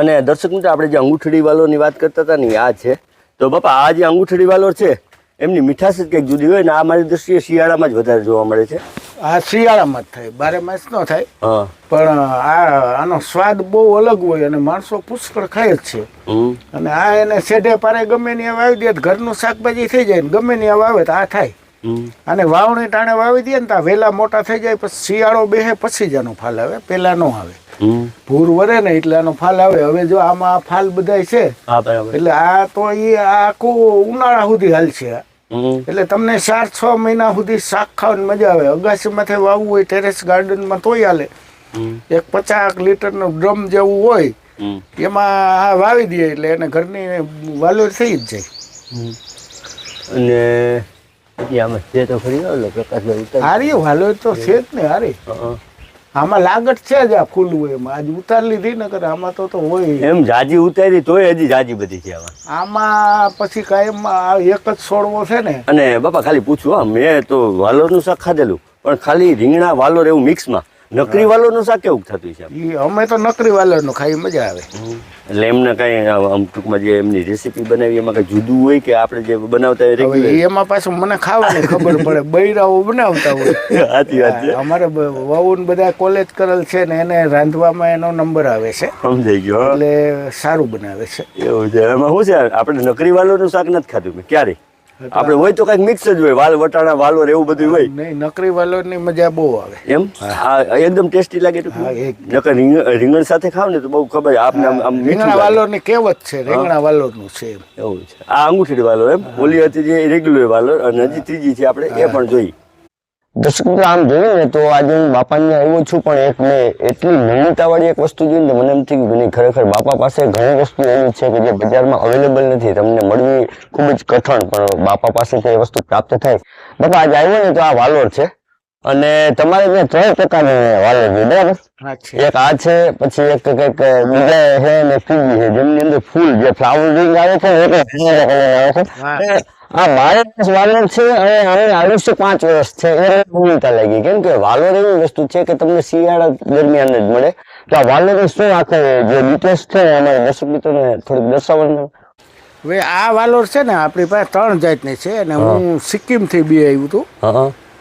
અને દર્શક મિત્રો આપણે જે અંગૂઠડી વાલોની વાત કરતા હતા ને આ છે. તો બાપા આ જે અંગૂઠડી વાલો છે એમની મીઠાશ જ કંઈક જુદી હોય ને આ મારી દ્રષ્ટિએ શિયાળામાં જ વધારે જોવા મળે છે. આ શિયાળામાં જ થાય બારે માસ ન થાય. પણ આ આનો સ્વાદ બહુ અલગ હોય અને માણસો પુષ્કળ ખાય જ છે. અને આ એને સેઢે પારે ગમે ત્યાં વાવી દે ઘરનું શાકભાજી થઈ જાય ને ગમે ત્યાં વાવે તો આ થાય. અને વાવણી ટાણે વાવી દે ને તો વહેલા મોટા થઈ જાય પછી શિયાળો બેહે પછી જ આનો ફાલ આવે પહેલા ન આવે. ભૂર વરે ને એટલે આનો ફાલ આવે. હવે જો આમાં ફાલ બધાય છે એટલે આ તો એ આખું ઉનાળા સુધી હાલશે એટલે તમને ચાર છ મહિના સુધી શાક ખાવાની મજા આવે. અગાસીમાંથી વાવવું હોય ટેરેસ ગાર્ડનમાં તોય હાલે. એક પચાસ લીટરનું ડ્રમ જેવું હોય એમાં આ વાવી દે એટલે એને ઘરની વાલોર થઈ જ જાય. અને આમાં છે તો ખરી હારી વાલોર તો છે જ ને હારી. આમાં લાગત છે જ આ ફૂલ એમાં. આજ ઉતાર લીધી ને કરે આમાં તો તો હોય. એમ જાજી ઉતારી તોય હજી જાજી બધી છે આમાં. પછી કાયમ એક જ છોડવો છે ને. અને બાપા ખાલી પૂછું હા મેં તો વાલોરનું શાક ખાધેલું પણ ખાલી રીંગણા વાલોર એવું મિક્સમાં નકરી વાલોરનું શાક કેવું થતું છે? અમે તો નકરી વાલોરનું ખાઈ મજા આવે. એટલે એમને કઈ આમ ટૂંકમાં જે એમની રેસીપી બનાવી એમાં કઈ જુદું હોય કે આપણે જે બનાવતા હોય એમાં પાછું મને ખાવાની ખબર પડે. બૈરાઓ બનાવતા હોય. સાચી વાત છે. અમારે બ- બધા કોલેજ કરેલ છે ને એને રાંધવામાં એનો નંબર આવે છે. સમજાઈ ગયો. એટલે સારું બનાવે છે. એવું છે. એમાં શું છે? આપણે નકરી વાલોરનું શાક નથી ખાધું. મેં ક્યારે? આપણે હોય તો કંઈક મિક્સ જ હોય. વાલ વટાણા વાલોર એવું બધું હોય. નહીં નકરી વાલોરની મજા બહુ આવે. એમ? હા. એકદમ ટેસ્ટી લાગે તો નકર રીંગણ સાથે ખાવ ને તો બહુ ખબર આપને આમ રીંગણા લાગે. વાલોરની કહેવત છે રીંગણા વાલોરનું છે એવું છે. આ અંગૂઠી વાલો એમ. ઓલી હતી જે રેગ્યુલર વાલો અને હજી ત્રીજી છે આપણે એ પણ જોઈ. દર્શક આમ જોયું ને, તો આજે હું બાપાને આવ્યો છું, પણ એક મેં એટલી નવીનતાવાળી એક વસ્તુ જોઈને મને એમ થયું કે ખરેખર બાપા પાસે ઘણી વસ્તુ એવી છે કે જે બજારમાં અવેલેબલ નથી, તમને મળવી ખૂબ જ કઠણ, પણ બાપા પાસેથી એ વસ્તુ પ્રાપ્ત થાય. બાપા, આજે આવ્યો ને તો આ વાલોર છે. અને તમારે ત્યાં ત્રણ પ્રકારની વાલર છે બરાબર? એક આ છે પછી એક કંઈક બીજા છે અને ફીજી છે જેમની અંદર ફૂલ જે ફ્લાવર રિંગ આવે છે આવે છે. અને આ મારે વાલોર છે અને આને આયુષ્ય પાંચ વર્ષ છે એ ભૂમિકા લાગી. કેમ કે વાલર એવી વસ્તુ છે કે તમને શિયાળા દરમિયાન જ મળે. તો આ વાલોર શું આખો જે ડિટેલ્સ છે ને અમારા દર્શક મિત્રોને થોડીક દર્શાવવાનું હવે આ વાલોર છે ને આપણી પાસે ત્રણ જાતની છે અને હું. સિક્કિમથી બી આવ્યું હતું.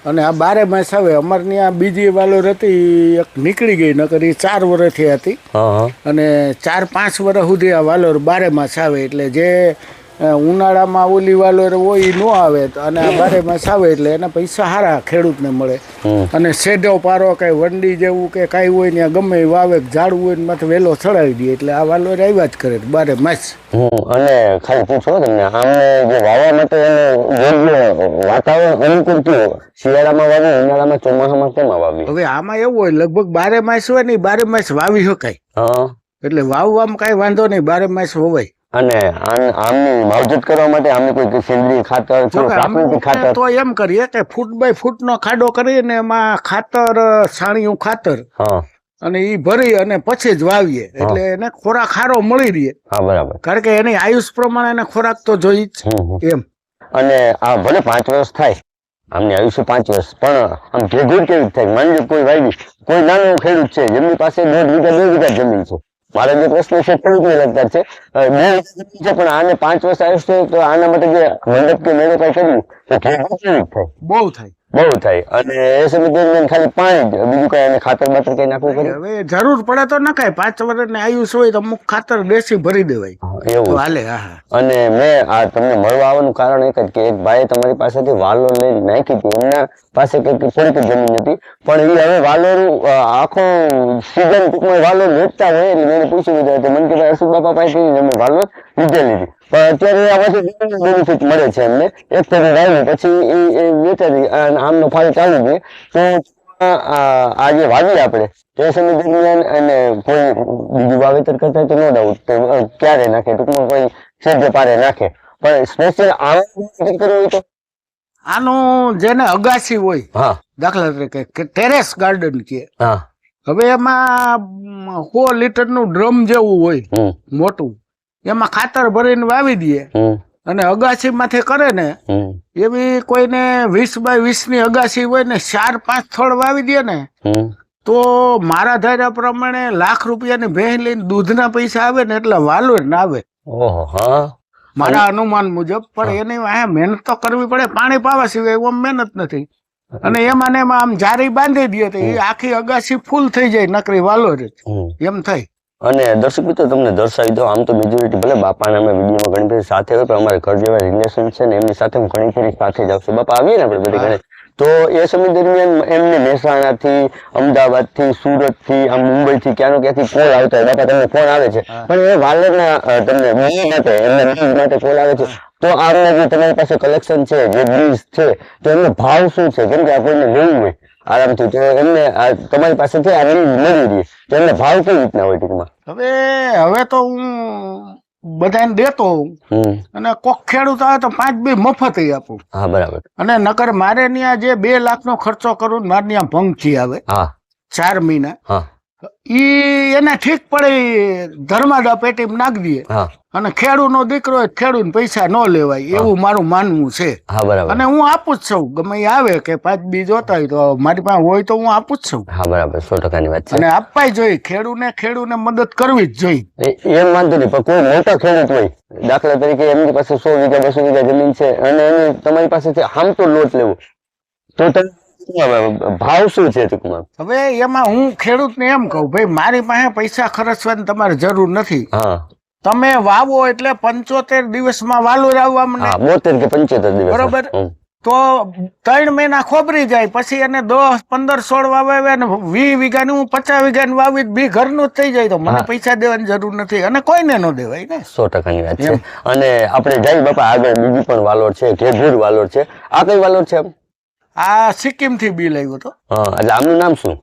અને આ બારે માસ આવે અમારની આ બીજી વાલોર હતી એક નીકળી ગઈ નકર એ ચાર વર્ષથી હતી. અને ચાર પાંચ વર્ષ સુધી આ વાલોર બારે માસ આવે એટલે જે ઉનાળામાં ઓલી વાલોર હોય એ ન આવે અને આ બારે માસ આવે એટલે એના પૈસા સારા ખેડૂતને મળે. અને સેડો પારો કાંઈ વંડી જેવું કે કાંઈ હોય ને ગમે વાવે ઝાડવું હોય ને માથે વહેલો ચડાવી દે એટલે આ વાલોર આવ્યા જ કરે બારે માસ. અને ખાલી પૂછો તમને આમને જે વાવવા માટે વાતાવરણ અનુકૂળ કેવું શિયાળામાં વાવી ઉનાળામાં ચોમાસામાં કેમ વાવી હવે આમાં એવું હોય લગભગ બારે માસ હોય ને બારે માસ વાવી શકાય. એટલે વાવવામાં કાંઈ વાંધો નહીં બારે માસ હોવાય અને આમની માવજત કરવા માટે આમને કોઈ સેન્દ્રીય ખાતર પ્રાકૃતિક ખાતર. તો એમ કરીએ કે ફૂટ બાય ફૂટ નો ખાડો કરીને એમાં ખાતર છાણિયું ખાતર અને એ ભરી અને પછી જ વાવીએ. એટલે એને ખોરાક સારો મળી રહે. હા બરાબર. કારણ કે એની આયુષ પ્રમાણે એને ખોરાક તો જોઈ જ. એમ. અને આ ભલે પાંચ વર્ષ થાય આમની આયુષ્ય પાંચ વર્ષ પણ આમ ભેગું કેવી થાય? માની કોઈ વાવી કોઈ નાનો ખેડૂત છે જેમની પાસે દોઢ વીઘા બે વીઘા જમીન છે. મારો જે પ્રશ્ન છે ખેડૂતને લગતા છે. બે છે પણ આને પાંચ વર્ષ આયુષ્ય તો આના માટે જે મંડપ કે મેળો કઈ કર્યું તો બહુ થાય. બહુ થાય. અને એ સમય દરમિયાન ખાલી પાણી બીજું કઈ એને ખાતર બાતર કઈ નાખવું પડે? હવે જરૂર પડે તો નખાય. પાંચ વર્ષની આયુષ હોય તો અમુક ખાતર દેશી ભરી દેવાય. એવું હાલે અને મેં આ તમને મળવા આવવાનું કારણ એક જ કે એક ભાઈ તમારી પાસેથી વાલો લઈને નાખી હતી. એમના પાસે કંઈક થોડીક જમીન હતી. પણ એ હવે વાલોર આખો સીઝન ટૂંકમાં વાલો વેચતા હોય એટલે મેં પૂછી હતું તો મને કે ભાઈ અશોક બાપા પાસેથી જમીન વાલો લીધેલી હતી. પણ અત્યારે આમાંથી બેનિફિટ મળે છે એમને. એક તરફ પછી એ વેચાતી આમનો ફાળો ચાલુ છે. તો આ જે આપણે. તે સમય દરમિયાન અને કોઈ બીજું વાવેતર કરતા તો નો ડાઉટ ક્યારે નાખે? ટૂંકમાં કોઈ સેજે પારે નાખે. પણ સ્પેશિયલ આવા કરવું હોય તો? આનું જેને અગાસી હોય હા. દાખલા તરીકે ટેરેસ ગાર્ડન કે હા. હવે એમાં સો લીટરનું ડ્રમ જેવું હોય મોટું. એમાં ખાતર ભરીને વાવી દઈએ. હમ અગાસી માંથી કરે ને એવી કોઈને વીસ બાય વીસની અગાસી હોય ને ચાર પાંચ થળ વાવી દે ને તો મારા ધાર્યા પ્રમાણે લાખ રૂપિયાની ભેહ લઈને દૂધના પૈસા આવે ને એટલે વાલોર ના આવે. મારા અનુમાન મુજબ પણ એની વાંહે મહેનત તો કરવી પડે પાણી પાવા સિવાય એમાં મહેનત નથી. અને એમાં ને એમાં આમ જારી બાંધી દે તો એ આખી અગાસી ફૂલ થઈ જાય નકરી વાલો જ. એમ થાય. અને દર્શક મિત્રો તમને દર્શાવી દો આમ તો મેજોરિટી ભલે બાપાને અમે વિડીયોમાં ઘણી બધી સાથે હોય પણ અમારે ઘર જેવા રિલેશન છે ને એમની સાથે હું ઘણી ફેરી સાથે જ આવશું બાપા આવીએ ને આપણે બધી ઘણી તો એ સમય દરમિયાન એમને મહેસાણાથી અમદાવાદથી સુરતથી આમ મુંબઈથી ક્યાંનો ક્યાંથી કોલ આવતા હોય બાપા તમને ફોન આવે છે. પણ એ વાલરના તમને માટે એમને માટે કોલ આવે છે. તો આમને જે તમારી પાસે કલેક્શન છે જે બીજ છે તો એમનો ભાવ શું છે? કેમ કે આપણને લેવું હોય. આરામથી તો એમને તમારી પાસેથી આ બીજ મેળવી દઈએ તો એમને ભાવ કઈ રીતના હોય ટૂંકમાં? હવે હવે તો હું બધાને દેતો હોઉં. અને કોક ખેડૂત આવે તો પાંચ બે મફત આપું. હા બરાબર. અને નકર મારે ત્યાં જે બે લાખનો ખર્ચો કરું ને મારે ત્યાં પંખી આવે. હા. ચાર મહિના. હા. ઈ એને ઠીક પડે ધર્માદા પેટી નાખી દઈએ અને ખેડૂત નો દીકરો ખેડૂત પૈસા ન લેવાય એવું મારું માનવું છે. હા બરાબર. અને હું આપું જ છું ગમે આવે કે પાંચ બી જોતા હોય તો મારી પાસે હોય તો હું આપું જ છું. હા બરાબર સો ટકાની વાત છે. અને આપવાય જોઈએ ખેડૂત ને ખેડૂત ને મદદ કરવી જ જોઈએ. એમ માનતો નહીં પણ કોઈ મોટા ખેડૂત હોય દાખલા તરીકે એમની પાસે સો વીઘા બસો વીઘા જમીન છે અને એને તમારી પાસેથી હામતો લોટ લેવો. તો તમે ભાવ શું છે ટૂંકમાં? હવે એમાં હું ખેડૂતને એમ કહું ભાઈ મારી પાસે પૈસા ખર્ચવાની તમારે જરૂર નથી. તમે વાવો એટલે પંચોતેર દિવસમાં વાલુર આવવા મને બોતેર કે પંચોતેર દિવસ. બરોબર. તો ત્રણ મહિના ખોબરી જાય પછી એને દસ પંદર સોળ વાવે અને વીસ વીઘાની હું પચાસ વીઘાની વાવી બી ઘરનું જ થઈ જાય તો મને પૈસા દેવાની જરૂર નથી અને કોઈને ન દેવાય ને. સો ટકાની વાત છે. અને આપણે જઈ બાપા આગળ બીજી પણ વાલોર છે ઘેઘૂર વાલોર છે. આ કઈ વાલોર છે? આ સિક્કિમથી બિલ આવ્યો હતો. એટલે આમનું નામ શું?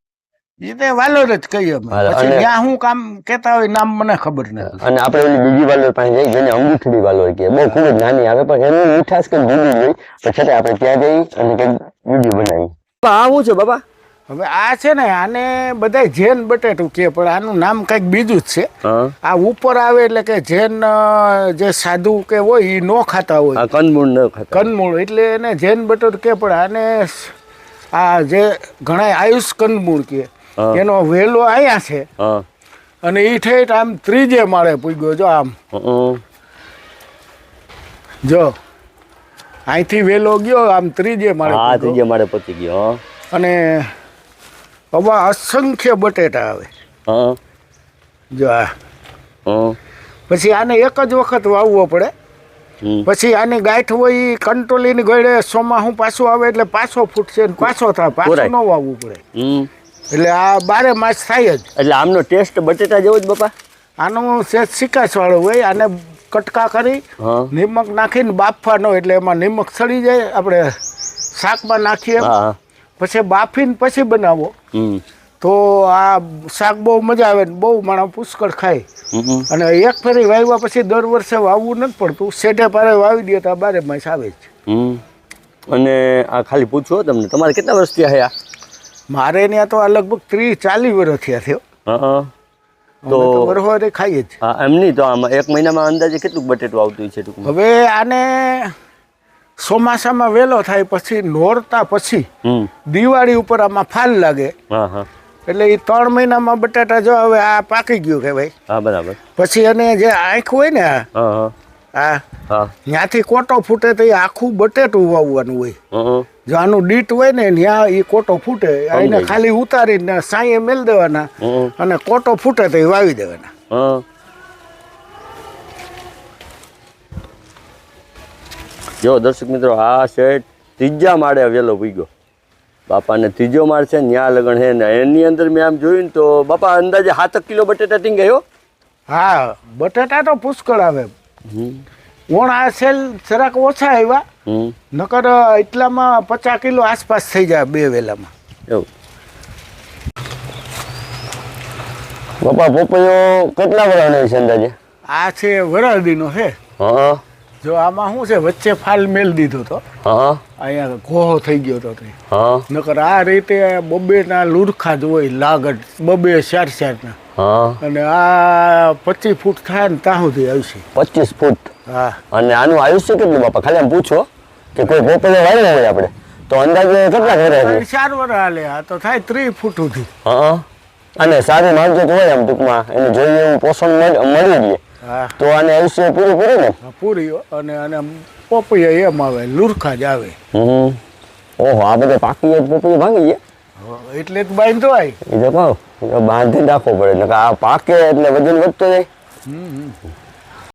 એ તે વાલોર જ કહીએ અમે. પછી હું કામ કેતા હોય નામ મને ખબર નથી. અને આપણે ઓલી બીજી વાલોર પાસે જઈ જેને અંગૂઠડી વાલોર કહે બહુ ખૂબ જ નાની આવે પણ એની મીઠાશ કંઈક જુદી હોય તો છતાં આપણે ત્યાં જઈ અને કંઈક વીડિયો બનાવી આવું છે બાબા? હવે આ છે ને આને બધા જૈન બટેટું કે પણ આનું નામ કંઈક બીજું જ છે. આ ઉપર આવે એટલે કે જૈન જે સાધુ કે હોય એ નો ખાતા હોય. કનમૂળ કંદમૂળ ન ખાતા. કંદમૂળ એટલે એને જૈન બટેટું કે પણ આને આ જે ઘણા આયુષ કંદમૂળ કે એનો વેલો અહીંયા છે. અને એ ઠેઠ આમ ત્રીજે માળે પૂગ્યો જો આમ. જો અહીંથી વેલો ગયો આમ ત્રીજે માળે હા ત્રીજે માળે પહોંચી ગયો અને આવા અસંખ્ય બટેટા આવે. હા. જો આ. પછી આને એક જ વખત વાવવો પડે. પછી આની ગાંઠ હોય એ કંટ્રોલીની ગળે સોમાહું પાછું આવે એટલે પાછો ફૂટશે ને પાછો થાય. પાછું ન વાવવું પડે. એટલે આ બારે માસ થાય જ. એટલે આમનો ટેસ્ટ બટેટા જેવો જ બાપા? આનો સેજ સિકાસ વાળો હોય આને કટકા કરી નિમક નાખીને બાફવાનો એટલે એમાં નિમક સડી જાય. આપણે શાકમાં નાખીએ. હા. પછી બાફીને પછી બનાવો. તો આ શાક બહુ મજા આવે ને બહુ માણસ પુષ્કળ ખાય. અને એક ફેરી વાવ્યા પછી દર વર્ષે વાવવું નથી પડતું. શેઢે પારે વાવી દે તો બારે માસ આવે જ. અને આ ખાલી પૂછો તમને તમારે કેટલા વર્ષ થયા? આ મારે ત્યાં તો આ લગભગ ત્રીસ ચાલીસ વર્ષ થયા થયો હા. તો બરોબર ખાઈએ જ. એમ નહીં તો આમાં એક મહિનામાં અંદાજે કેટલું બટેટું આવતું છે હવે આને ચોમાસામાં વેલો થાય પછી નોરતા પછી દિવાળી ઉપર આમાં ફાલ લાગે. એટલે એ ત્રણ મહિનામાં બટાટા જો હવે આ પાકી ગયું કે ભાઈ. બરાબર. પછી એને જે આંખ હોય ને આ ત્યાંથી કોટો ફૂટે તો એ આખું બટેટું વાવવાનું હોય. જો આનું ડીટ હોય ને ત્યાં એ કોટો ફૂટે એને ખાલી ઉતારીને સાંયે મેલ દેવાના અને કોટો ફૂટે તો એ વાવી દેવાના. જો દર્શક મિત્રો આ શેઠ ત્રીજા માળે વેલો ભૂગ્યો બાપાને ત્રીજો માળ છે ન્યા લગણ છે ને એની અંદર મેં આમ જોયું ને તો બાપા અંદાજે સાતક કિલો બટેટા ટીંગ ગયો હા. બટેટા તો પુષ્કળ આવે. ઓણ આ સેલ જરાક ઓછા આવ્યા નકર એટલામાં પચાસ કિલો આસપાસ થઈ જાય બે વેલામાં. એવું. બાપા પોપૈયો કેટલા વર્ષનો છે અંદાજે? આ છે વરાળદીનો છે. હા. જો આમાં શું છે વચ્ચે ફાલ મેલ દીધો તો. હા. અહીંયા ઘોહો થઈ ગયો તો તે. હા. નકર આ રીતે બબેના લુરખા જ હોય લાગડ બબે ચાર ચારના હા. અને આ પચીસ ફૂટ થાય ને ત્યાં સુધી આવશે. પચીસ ફૂટ? હા. અને આનું આયુષ્ય કેટલું બાપા? ખાલી આમ પૂછો કે કોઈ પોપૈયો વાવ્યો હોય આપણે તો અંદાજે કેટલા ઘરે ચાર વર્ષ હાલે આ તો થાય ત્રીસ ફૂટ સુધી. હા. અને સારી માવજત હોય આમ ટૂંકમાં એને જોઈએ એવું પોષણ મળ- રહે. તો આને આયુષ્ય પૂરું પૂરું ને? પૂરી. અને અને પોપૈયા એમ આવે લુરખા જ આવે. હમ. ઓહો આ બધા પાકી જ પોપડી ભાંગી ગયા એટલે જ બાંધો આય. એ તો કહું બાંધી નાખવો પડે. નકર આ પાકે એટલે વજન વધતો જાય. હમ.